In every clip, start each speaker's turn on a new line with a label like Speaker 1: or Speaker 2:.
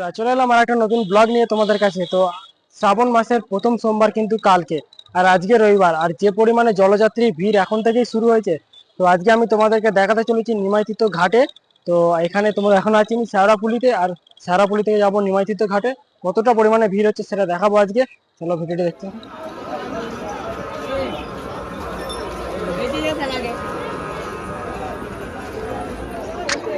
Speaker 1: বন্ধুরা, চলে এলাম আর একটা নতুন ব্লগ নিয়ে তোমাদের কাছে। তো শ্রাবণ মাসের প্রথম সোমবার কিন্তু কালকে, আর আজকে রবিবার। আর যে পরিমাণে জলযাত্রী ভিড় এখন থেকেই শুরু হয়েছে, তো আজকে আমি তোমাদেরকে দেখাতে চলেছি নিমাইতিত ঘাটে। তো এখানে তোমরা এখন আছি আমি শেওড়াপুলিতে আর শেওড়াপুলি থেকে যাব নিমাইতিত ঘাটে। কতটা পরিমাণে ভিড় হচ্ছে সেটা দেখাবো আজকে। চলো ভিডিওটি দেখতে।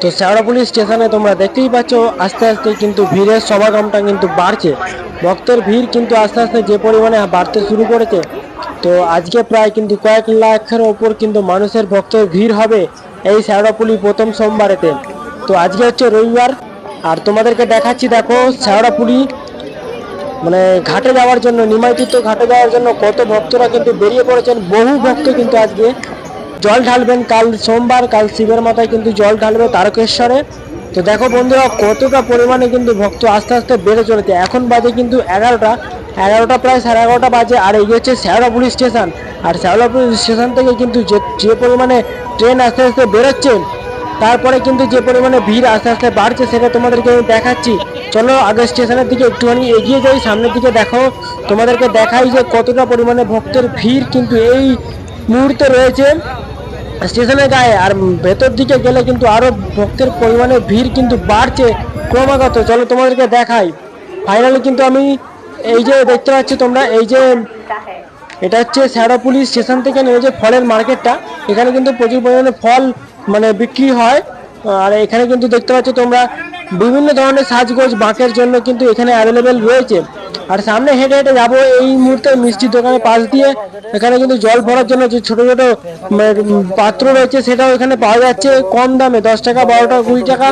Speaker 1: তো শেওড়াপুলি স্টেশনে তোমরা দেখতেই পাচ্ছ, আস্তে আস্তে কিন্তু ভিড়ের সমাগমটা কিন্তু বাড়ছে। ভক্তের ভিড় কিন্তু আস্তে আস্তে যে পরিমাণে বাড়তে শুরু করেছে, তো আজকে প্রায় কিন্তু কয়েক লাখের ওপর কিন্তু মানুষের ভক্তের ভিড় হবে এই শেওড়াপুলি প্রথম সোমবারেতে। তো আজকে হচ্ছে রবিবার, আর তোমাদেরকে দেখাচ্ছি দেখো শেওড়াপুলি মানে ঘাটে যাওয়ার জন্য, নিমাইতীর্থ ঘাটে যাওয়ার জন্য কত ভক্তরা কিন্তু বেরিয়ে পড়েছেন, বহু ভক্ত কিন্তু আজকে জল ঢালবেন, কাল সোমবার, কাল শিবের মাথায় কিন্তু জল ঢালবে তারকেশ্বরে। তো দেখো বন্ধুরা, কতটা পরিমাণে কিন্তু ভক্ত আস্তে আস্তে বেড়ে চলেছে। এখন বাজে কিন্তু এগারোটা এগারোটা প্রায় সাড়ে এগারোটা বাজে, আর এই হচ্ছে শেওড়াপুলি স্টেশন। আর শেওড়াপুলি স্টেশন থেকে কিন্তু যে যে পরিমাণে ট্রেন আস্তে আস্তে বেরোচ্ছে, তারপরে কিন্তু যে পরিমাণে ভিড় আস্তে আস্তে বাড়ছে, সেটা তোমাদেরকে আমি দেখাচ্ছি। চলো আগে স্টেশনের দিকে একটুখানি এগিয়ে যাই, সামনের দিকে দেখো, তোমাদেরকে দেখাই যে কতটা পরিমাণে ভক্তের ভিড় কিন্তু এই মুহূর্তে রয়েছে। স্টেশনের গায়ে আর ভেতর দিকে গেলে কিন্তু আরও ভক্তের পরিমাণে ভিড় কিন্তু বাড়ছে ক্রমাগত। চলো তোমাদেরকে দেখাই। ফাইনালি কিন্তু আমি এই যে দেখতে পাচ্ছি তোমরা, এই যে এটা হচ্ছে শেওড়াপুলি স্টেশন থেকে নেমে যে ফলের মার্কেটটা, এখানে কিন্তু প্রচুর পরিমাণে ফল মানে বিক্রি হয়। আর এখানে কিন্তু দেখতে পাচ্ছ তোমরা বিভিন্ন ধরনের সাজগোজ বাঁকের জন্য কিন্তু এখানে অ্যাভেলেবেল রয়েছে। আর সামনে হেঁটে হেঁটে যাব, এই মুহূর্তে মিষ্টির দোকানের পাশ দিয়ে। এখানে কিন্তু জল ভরার জন্য যে ছোট ছোট পাত্র রয়েছে, সেটাও এখানে পাওয়া যাচ্ছে। কম দামে, দশ টাকা, বারো টাকা, কুড়ি টাকা,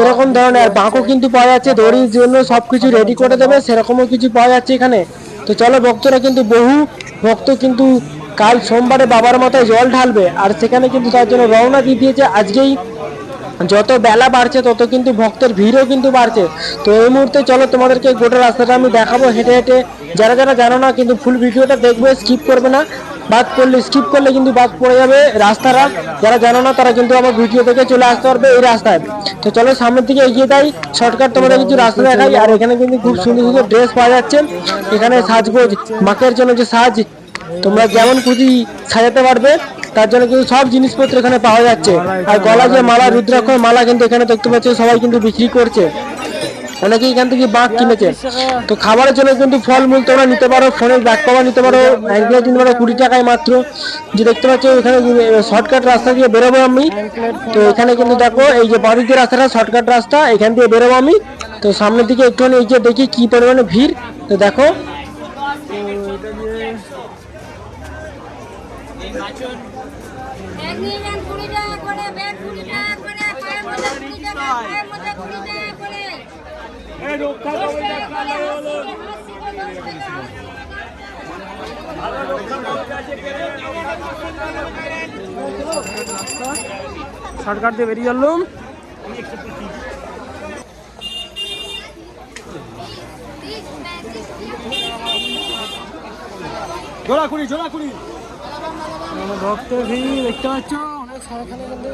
Speaker 1: এরকম ধরনের। আর বাঁকও কিন্তু পাওয়া যাচ্ছে, দড়ির জন্য সব কিছু রেডি করে দেবে, সেরকমও কিছু পাওয়া যাচ্ছে এখানে। তো চলো, ভক্তরা কিন্তু বহু ভক্ত কিন্তু কাল সোমবারে বাবার মাথায় জল ঢালবে। আর সেখানে কিন্তু তার জন্য রওনা দিয়ে দিয়েছে। আজকেই যত বেলা বাড়ছে, তত কিন্তু ভক্তের ভিড়ও কিন্তু বাড়ছে। তো এই মুহূর্তে চলো তোমাদেরকে গোটা রাস্তাটা আমি দেখাবো হেঁটে হেঁটে। যারা যারা জানো না, কিন্তু ফুল ভিডিওটা দেখবে স্কিপ করবে না। বাদ করলে স্কিপ করলে কিন্তু বাদ পড়ে যাবে রাস্তাটা। যারা জানো না, তারা কিন্তু আমার ভিডিও থেকে চলে আসতে পারবে এই রাস্তায়। তো চলো সামনের দিকে এগিয়ে যাই। শর্টকাট তোমাদের কিছু রাস্তা দেখাই। আর এখানে কিন্তু খুব সুন্দর সুন্দর ড্রেস পাওয়া যাচ্ছে। এখানে সাজগোজ মাকের জন্য যে সাজ, তোমরা যেমন খুশি সাজাতে পারবে। তার জন্য কিন্তু সব জিনিসপত্র এখানে পাওয়া যাচ্ছে। আর গলা যে মালা, রুদ্রাক্ষর মালা কিন্তু এখানে দেখতে পাচ্ছ, সবাই কিন্তু বিক্রি করছে। অনেকেই এখান থেকে বাঁক কিনেছে। তো খাবারের জন্য কিন্তু ফলমূল তোমরা নিতে পারো ফোনের ব্যাগ কভার নিতে পারো। অ্যাঙ্কলেট নিতে পারো কুড়ি টাকায় মাত্র। যে দেখতে পাচ্ছ, এখানে শর্টকাট রাস্তা দিয়ে বেরোবো আমি। তো এখানে কিন্তু দেখো, এই যে বাড়ির যে রাস্তাটা, শর্টকাট রাস্তা, এখান দিয়ে বেরোবো আমি। তো সামনের দিকে একটুখানি এই যে দেখি কি পরিমাণে ভিড়। তো দেখো।
Speaker 2: এক নিয়ে নেন কুড়ি টাকা করে ব্যাগ কুড়ি মধ্যে কুড়ি।
Speaker 1: ভক্তের ভিড় দেখতে পাচ্ছ? অনেক সরখানে কিন্তু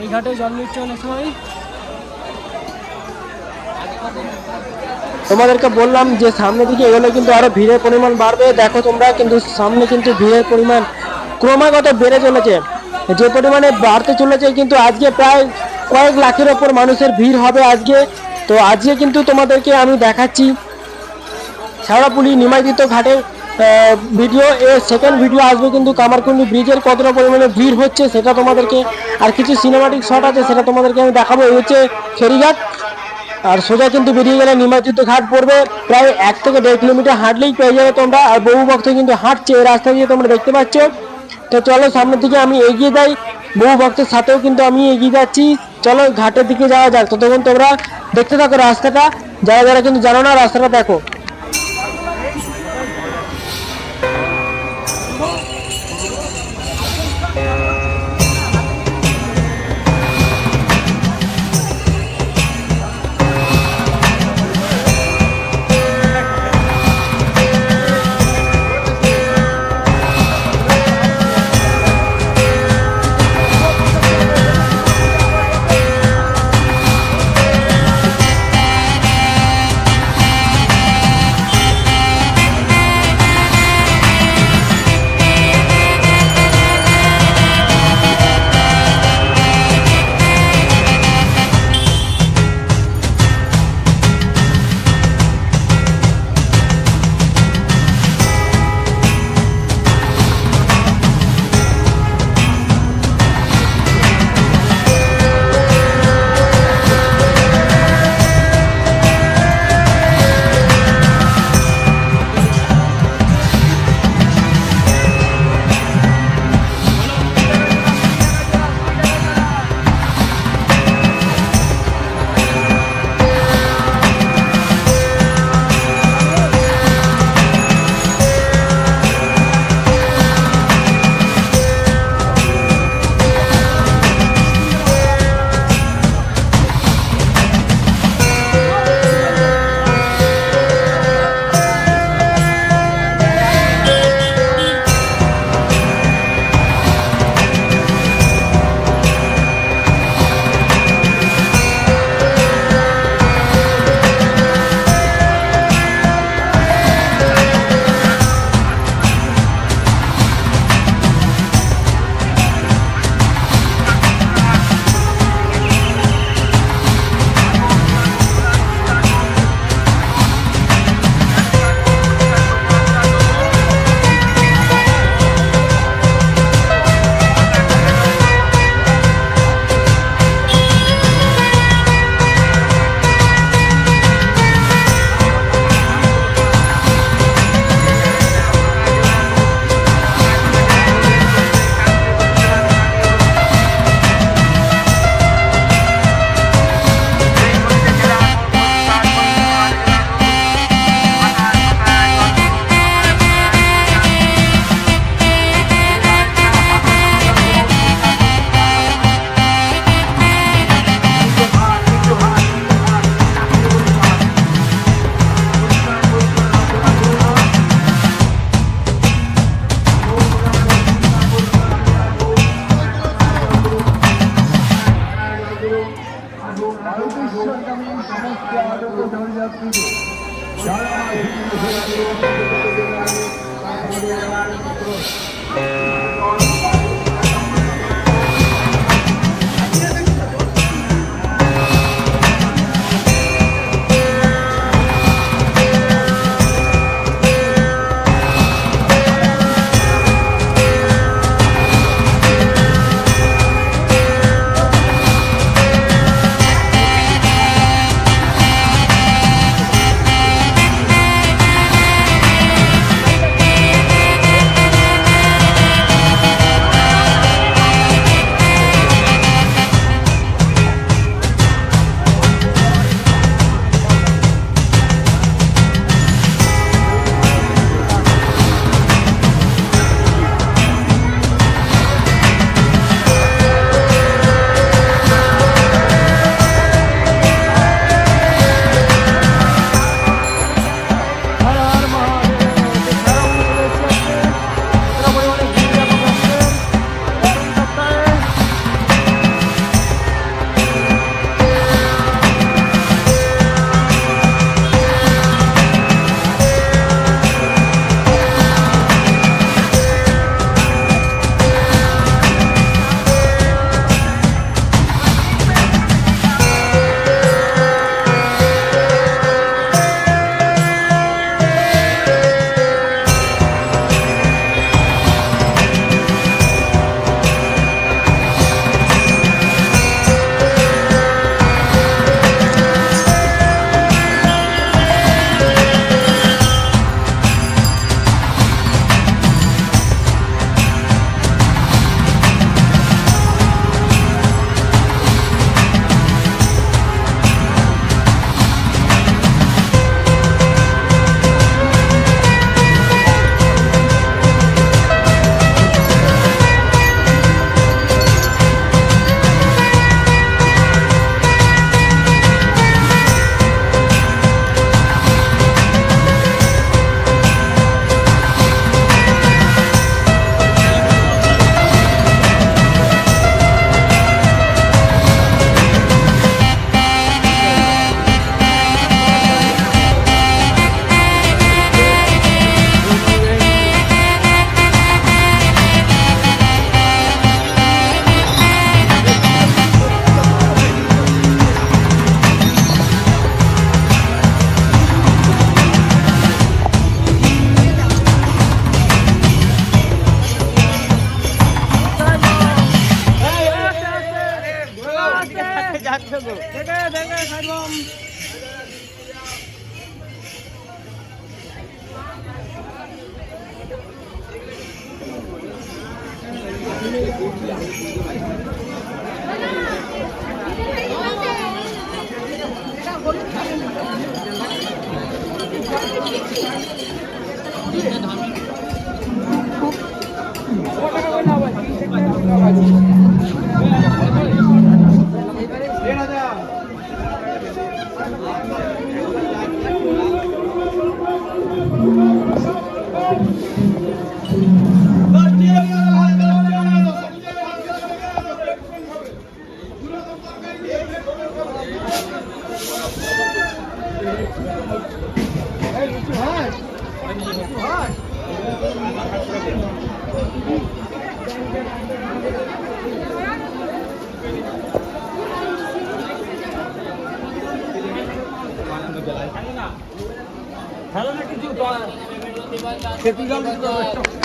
Speaker 1: এই ঘাটে জল নিচ্ছে অনেক সময়। তোমাদেরকে বললাম যে সামনে দিকে এগোলে কিন্তু আরও ভিড়ের পরিমাণ বাড়বে। দেখো তোমরা কিন্তু সামনে কিন্তু ভিড়ের পরিমাণ ক্রমাগত বেড়ে চলেছে। যে পরিমাণে বাড়তে চলেছে কিন্তু আজকে প্রায় কয়েক লাখের ওপর মানুষের ভিড় হবে আজকে। তো আজকে কিন্তু তোমাদেরকে আমি দেখাচ্ছি। শেওড়াপুলি নিমাইদিত ঘাটের ভিডিও এর সেকেন্ড ভিডিও আসবে কিন্তু কামারকুন্ডি ব্রিজের কতটা পরিমাণে ভিড় হচ্ছে সেটা তোমাদেরকে, আর কিছু সিনেমাটিক শট আছে সেটা তোমাদেরকে আমি দেখাবো। এই হচ্ছে ফেরিঘাট, আর সোজা কিন্তু বেরিয়ে গেলে নিমাইচিত্ত ঘাট পড়বে। প্রায় এক থেকে দেড় কিলোমিটার হাঁটলেই পেয়ে যাবে তোমরা, আর বহু ভক্ত কিন্তু হাঁটছে এই রাস্তা দিয়ে তোমরা দেখতে পাচ্ছ। তো চলো সামনের দিকে আমি এগিয়ে যাই। বহু ভক্তের সাথেও কিন্তু আমি এগিয়ে যাচ্ছি। চলো ঘাটের দিকে যাওয়া যাক। ততক্ষণ তোমরা দেখতে থাকো রাস্তাটা। যারা যারা কিন্তু জানো না, রাস্তাটা দেখো।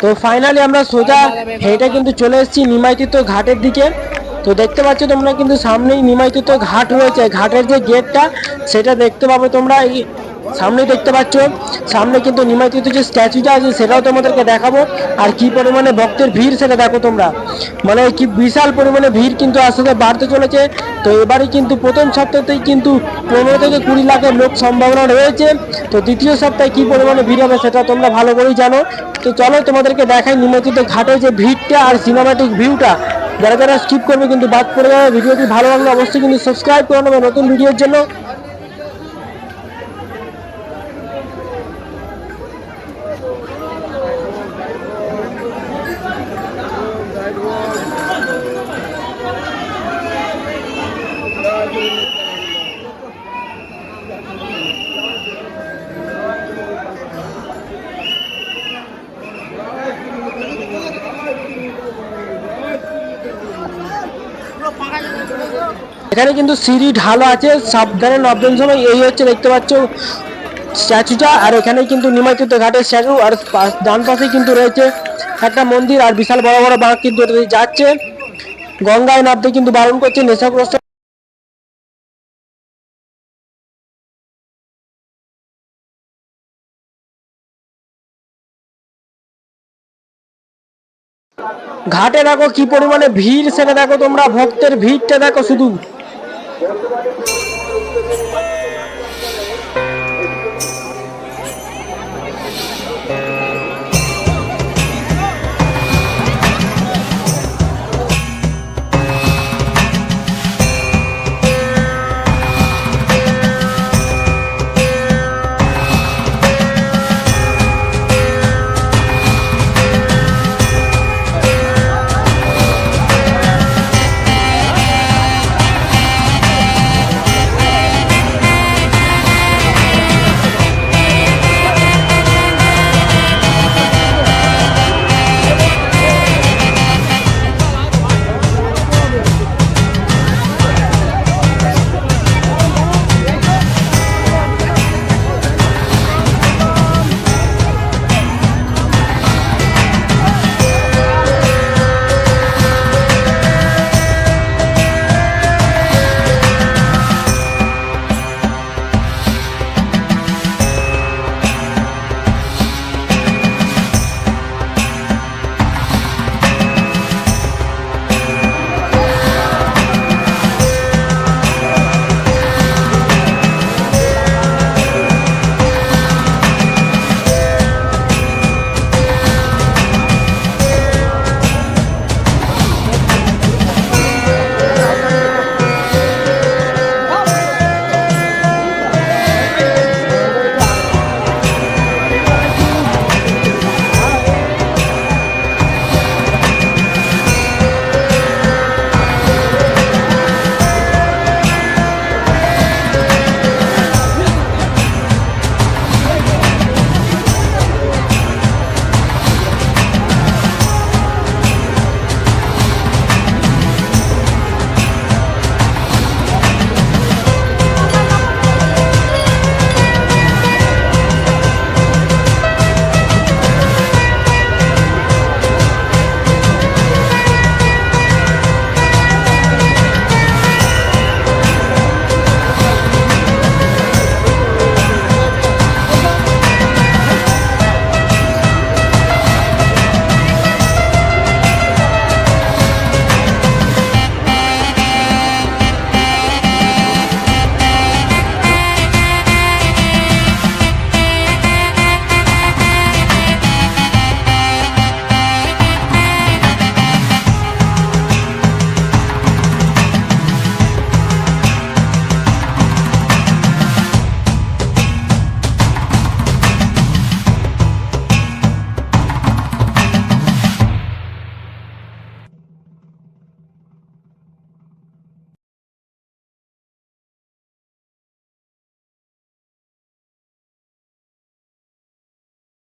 Speaker 1: তো ফাইনালি আমরা সোজা হেঁটে কিন্তু চলে এসেছি নিমাইতিত ঘাটের দিকে। তো দেখতে পাচ্ছ তোমরা কিন্তু সামনেই নিমাইতিত ঘাট রয়েছে। ঘাটের যে গেটটা সেটা দেখতে পাবে তোমরা। সামনেই দেখতে পাচ্ছ, সামনে কিন্তু নিমাইতিত যে স্ট্যাচুটা আছে সেটাও তোমাদেরকে দেখাবো। আর কি পরিমাণে ভক্তের ভিড় সেটা দেখো তোমরা। মানে কি বিশাল পরিমাণে ভিড় কিন্তু আস্তে আস্তে বাড়তে চলেছে। তো এবারে কিন্তু প্রথম সপ্তাহতেই কিন্তু পনেরো থেকে কুড়ি লাখের লোক সম্ভাবনা রয়েছে। তো দ্বিতীয় সপ্তাহে কি পরিমাণে ভিড় হবে সেটা তোমরা ভালো করেই জানো। তো চলো তোমাদেরকে দেখাই নিমজ্জিত ঘাটে যে ভিড়টা আর সিনেমাটিক ভিউটা যারা যারা স্কিপ করবে কিন্তু বাদ পড়ে যাবে। ভিডিওটি ভালো লাগলে অবশ্যই কিন্তু সাবস্ক্রাইব করে নেবে নতুন ভিডিওর জন্য। এখানে কিন্তু সিঁড়ি ঢালো আছে, সাবধানে নামবেন সময় এই হচ্ছে দেখতে পাচ্ছ স্ট্যাচুটা, আর এখানে কিন্তু নিমাইতিত ঘাটের স্ট্যাচু, আর ডান পাশে কিন্তু রয়েছে একটা মন্দির, আর বিশাল বড় বড় বাঁক কিন্তু যাচ্ছে। গঙ্গায় নামতে কিন্তু বারণ করছে নেশাগ্রস্ত। ঘাটে দেখো কি পরিমাণে ভিড়, সেটা দেখো তোমরা, ভক্তের ভিড়টা দেখো শুধু। Eu